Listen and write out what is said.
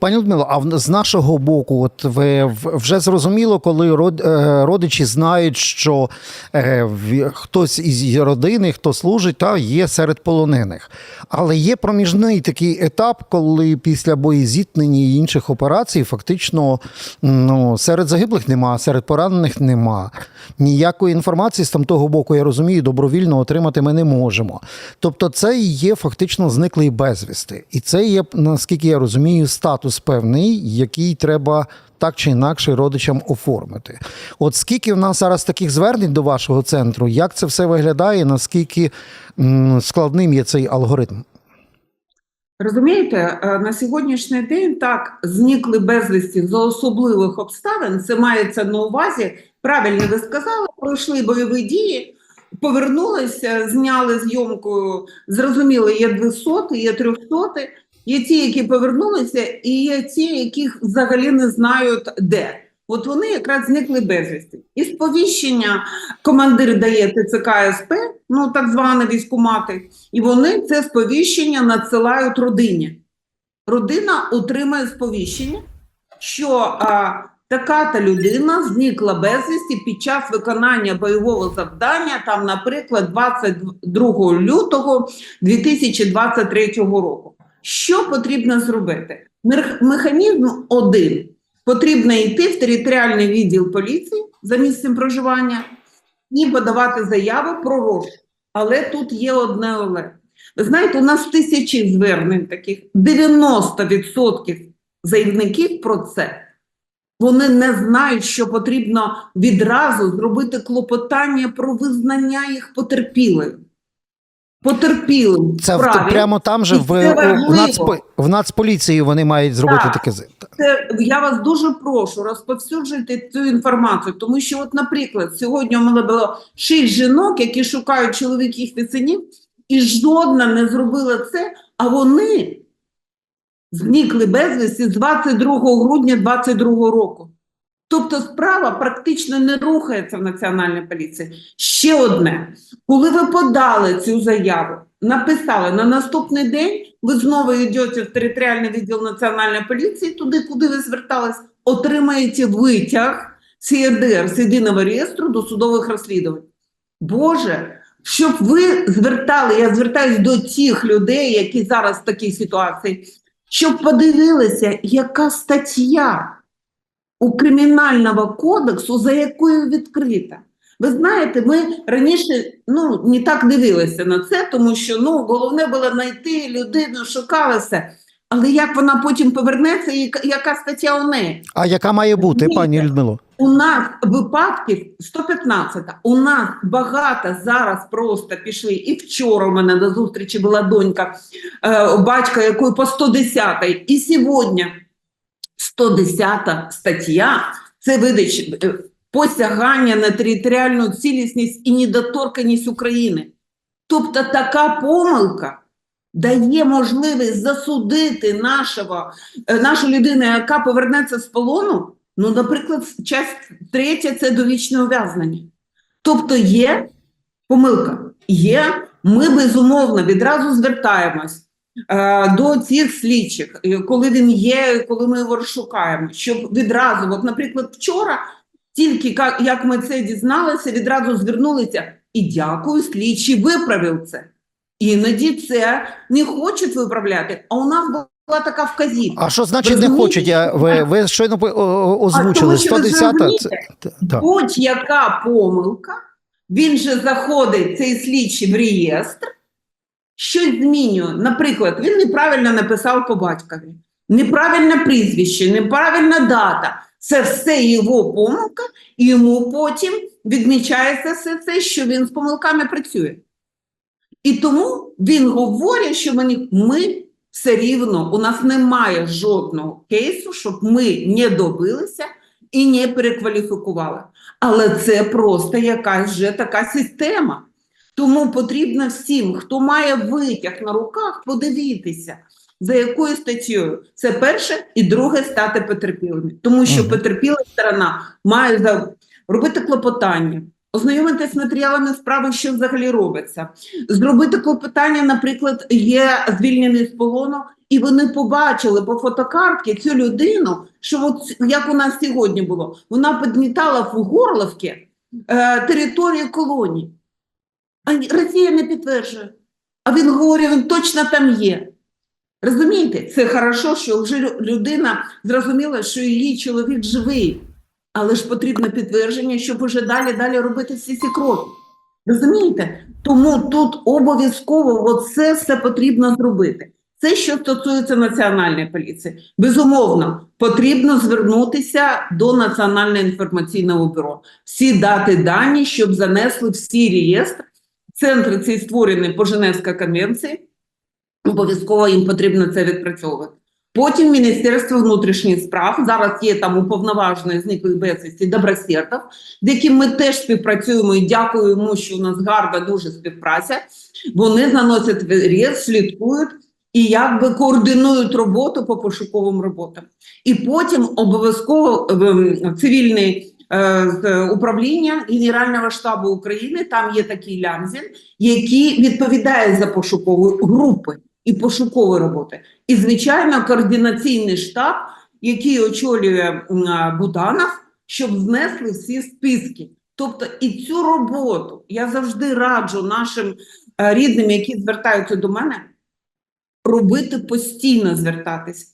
Пані Людмило, а з нашого боку, от ви вже зрозуміло, коли е, родичі знають, що е, хтось із родини, хто служить, та є серед полонених. Але є проміжний такий етап, коли після боєзіткнення і інших операцій фактично ну, серед загиблих нема, серед поранених нема. Ніякої інформації з тамтого боку, я розумію, добровільно отримати ми не можемо. Тобто, це є фактично зниклий безвісти. І це є, наскільки я розумію, статус певний, який треба так чи інакше родичам оформити. От скільки в нас зараз таких звернень до вашого центру, як це все виглядає, наскільки складним є цей алгоритм? Розумієте, е, на сьогоднішній день так зникли безвісті за особливих обставин. Це мається на увазі. Правильно ви сказали, пройшли бойові дії, повернулися, зняли зйомку. Зрозуміло, є 200, є 300, є ті, які повернулися, і є ті, яких взагалі не знають де. От вони якраз зникли безвісти. І сповіщення командир дає ТЦК СП, ну так звані військкомати, і вони це сповіщення надсилають родині. Родина отримає сповіщення, що а, така-та людина зникла безвісті під час виконання бойового завдання, там, наприклад, 22 лютого 2023 року. Що потрібно зробити? Мех- Механізм один. Потрібно йти в територіальний відділ поліції за місцем проживання і подавати заяву про розшук. Але тут є одне але. Ви знаєте, у нас тисячі звернень таких, 90% заявників про це. Вони не знають, що потрібно відразу зробити клопотання про визнання їх потерпілим. Потерпілим. Це справі. прямо там же в, у, важливо. в Нацполіції вони мають зробити Так. таке. Це я вас дуже прошу розповсюджуйте цю інформацію, тому що, от, наприклад, сьогодні у мене було шість жінок, які шукають чоловіків і синів, і жодна не зробила це, а вони зникли безвісті з 22 грудня 2022 року. Тобто справа практично не рухається в Національній поліції. Ще одне, коли ви подали цю заяву, написали на наступний день, ви знову йдете в територіальний відділ Національної поліції, туди, куди ви звертались, отримаєте витяг ЄРДР, з єдиного реєстру до судових розслідувань. Боже, щоб ви звертали, я звертаюсь до тих людей, які зараз в такій ситуації, щоб подивилися, яка стаття у Кримінального кодексу, за якою відкрита. Ви знаєте, ми раніше ну, не так дивилися на це, тому що ну, головне було знайти людину, шукалося. Але як вона потім повернеться, і яка- стаття у неї? А яка має бути, Розумієте? пані Людмило? У нас випадків 115. У нас багато зараз просто пішли. І вчора у мене на зустрічі була донька е, батька, якої по 110 І сьогодні 110 стаття це видач е, посягання на територіальну цілісність і недоторканість України. Тобто така помилка дає можливість засудити нашого, е, нашу людину, яка повернеться з полону. Ну, наприклад, часть третя це довічне ув'язнення. Тобто є помилка, є. Ми безумовно відразу звертаємось до цих слідчих, е, коли він є, коли ми його шукаємо, щоб відразу, от, наприклад, вчора, тільки як ми це дізналися, відразу звернулися і дякую, слідчий виправив це. Іноді це не хочуть виправляти, а у нас була така вказівка. А що значить не хочуть? Я, ви, ви щойно по- о- о- А тому озвучили що ви 110 зрозумієте, це, так. Будь-яка помилка, він же заходить цей слідчий в реєстр, щось змінює. Наприклад, він неправильно написав по батькові, неправильне прізвище, неправильна дата. Це все його помилка, і йому потім відмічається все це, що він з помилками працює. І тому він говорить, що мені ми все рівно, у нас немає жодного кейсу, щоб ми не добилися і не перекваліфікували. Але це просто якась вже така система. Тому потрібно всім, хто має витяг на руках, подивитися, за якою статтєю. Це перше і друге стати потерпілими. Тому що потерпіла сторона має за- робити клопотання, ознайомитися з матеріалами справи, що взагалі робиться, зробити клопотання, наприклад, є звільнений з полону і вони побачили по фотокартці цю людину, що от як у нас сьогодні було, вона підмітала в Горловці е, територію колонії. А Росія не підтверджує. А він говорить, він точно там є. Розумієте, це хорошо, що вже людина зрозуміла, що її чоловік живий, але ж потрібно підтвердження, щоб уже далі далі робити всі ці кроки. Розумієте? Тому тут обов'язково оце все потрібно зробити. Це що стосується національної поліції. Безумовно, потрібно звернутися до Національного інформаційного бюро. Всі дати дані, щоб занесли всі реєстри. Центри ці створені по Женевській конвенції. Обов'язково їм потрібно це відпрацьовувати. Потім Міністерство внутрішніх справ зараз є там уповноважений зниклих безвісті Добросердов, з яким ми теж співпрацюємо і дякую йому, що у нас гарна дуже співпраця. Вони заносять в слідкують і якби координують роботу по пошуковим роботам. І потім обов'язково ем, цивільний з управління Генерального штабу України, там є такий лямзін, який відповідає за пошукові групи і пошукові роботи. І, звичайно, координаційний штаб, який очолює Буданов, щоб знесли всі списки. Тобто і цю роботу я завжди раджу нашим е, рідним, які звертаються до мене, робити постійно звертатись.